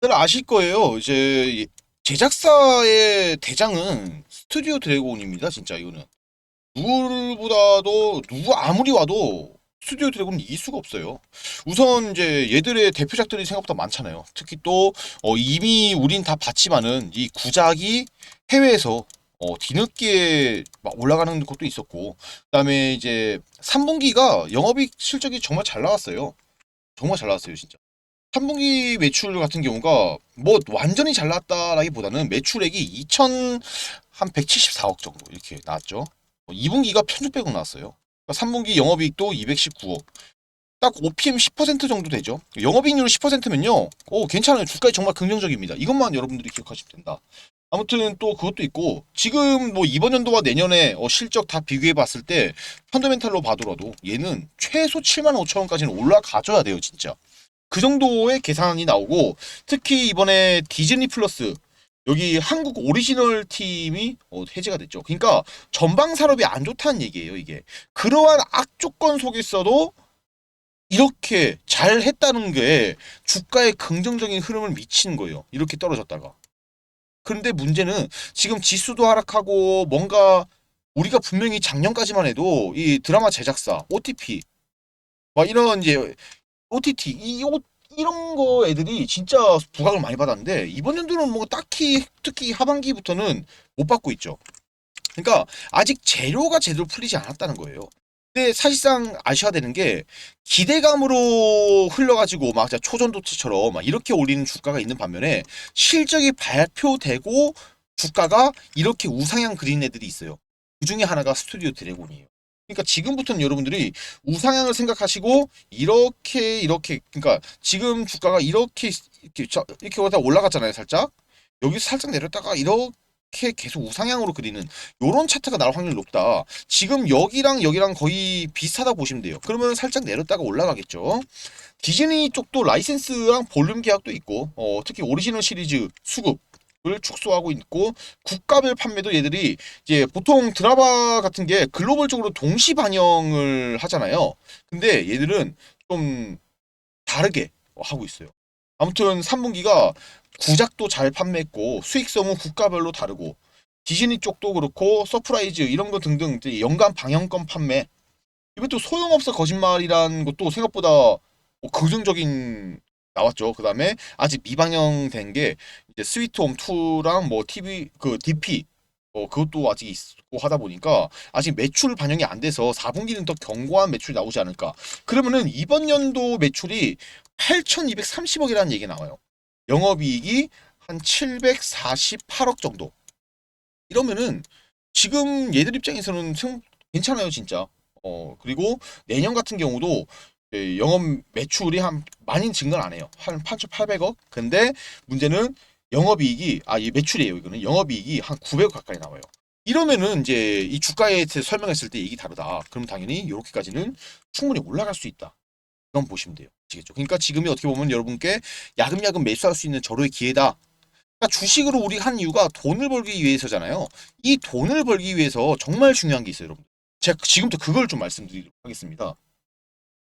다들 아실 거예요. 이제 제작사의 대장은 스튜디오 드래곤입니다. 진짜 이거는 누구보다도 누구 아무리 와도 스튜디오 드래곤은 이길 수가 없어요. 우선 이제 얘들의 대표작들이 생각보다 많잖아요. 특히 또 어, 이미 우린 다 봤지만은 이 구작이 해외에서 어, 뒤늦게 막 올라가는 것도 있었고, 그다음에 이제 3분기가 영업이익 실적이 정말 잘 나왔어요. 정말 잘 나왔어요, 진짜. 3분기 매출 같은 경우가 뭐 완전히 잘 나왔다라기보다는 매출액이 2천 한 174억 정도 이렇게 나왔죠. 2분기가 1,600억 나왔어요. 3분기 영업이익도 219억. 딱 OPM 10% 정도 되죠. 영업이익률 10%면요. 오, 괜찮아요. 주가에 정말 긍정적입니다. 이것만 여러분들이 기억하시면 된다. 아무튼 또 그것도 있고 지금 뭐 이번 연도와 내년에 어, 실적 다 비교해 봤을 때 펀더멘탈로 봐더라도 얘는 최소 7만 5천 원까지는 올라가줘야 돼요, 진짜. 그 정도의 계산이 나오고 특히 이번에 디즈니 플러스 여기 한국 오리지널 팀이 어, 해제가 됐죠. 그러니까 전방 산업이 안 좋다는 얘기예요, 이게. 그러한 악조건 속에서도 이렇게 잘 했다는 게 주가에 긍정적인 흐름을 미치는 거예요. 이렇게 떨어졌다가. 그런데 문제는 지금 지수도 하락하고 뭔가 우리가 분명히 작년까지만 해도 이 드라마 제작사, OTP, 막 이런 이제 OTT 이 오- 이런 거 애들이 진짜 부각을 많이 받았는데 이번 연도는 뭐 딱히 특히 하반기부터는 못 받고 있죠. 그러니까 아직 재료가 제대로 풀리지 않았다는 거예요. 근데 사실상 아셔야 되는 게 기대감으로 흘러가지고 막 초전도체처럼 막 이렇게 올리는 주가가 있는 반면에 실적이 발표되고 주가가 이렇게 우상향 그린 애들이 있어요. 그 중에 하나가 스튜디오 드래곤이에요. 그러니까 지금부터는 여러분들이 우상향을 생각하시고 이렇게 이렇게 그러니까 지금 주가가 이렇게 이렇게 저- 이렇게 올라갔잖아요, 살짝. 여기서 살짝 내렸다가 이렇게 계속 우상향으로 그리는 요런 차트가 나올 확률이 높다. 지금 여기랑 여기랑 거의 비슷하다 보시면 돼요. 그러면 살짝 내렸다가 올라가겠죠. 디즈니 쪽도 라이센스랑 볼륨 계약도 있고 어, 특히 오리지널 시리즈 수급 을 축소하고 있고 국가별 판매도 얘들이 이제 보통 드라마 같은 게 글로벌적으로 동시 반영을 하잖아요. 근데 얘들은 좀 다르게 하고 있어요. 아무튼 3분기가 구작도 잘 판매했고 수익성은 국가별로 다르고 디즈니 쪽도 그렇고 서프라이즈 이런 거 등등 연간 방영권 판매 이것도 소용없어 거짓말이라는 것도 생각보다 뭐 긍정적인 나왔죠. 그 다음에 아직 미방영된 게 이제 스위트홈 2랑 뭐 TV 그 DP 어 그것도 아직 있고 하다 보니까 아직 매출 반영이 안 돼서 4분기는 더 견고한 매출이 나오지 않을까. 그러면은 이번 연도 매출이 8,230억이라는 얘기 나와요. 영업이익이 한 748억 정도. 이러면은 지금 얘들 입장에서는 생- 괜찮아요, 진짜. 어, 그리고 내년 같은 경우도 예, 영업 매출이 한 많이 증가는 안 해요. 한 8,800억. 근데 문제는 영업이익이 아, 이 매출이에요. 이거는 영업이익이 한 900억 가까이 나와요. 이러면은 이제 이 주가에 대해 설명했을 때 얘기 다르다. 그럼 당연히 이렇게까지는 충분히 올라갈 수 있다. 그건 보시면 돼요. 아시겠죠? 그러니까 지금이 어떻게 보면 여러분께 야금야금 매수할 수 있는 절호의 기회다. 그러니까 주식으로 우리 한 이유가 돈을 벌기 위해서잖아요. 이 돈을 벌기 위해서 정말 중요한 게 있어요, 여러분. 제가 지금부터 그걸 좀 말씀드리도록 하겠습니다.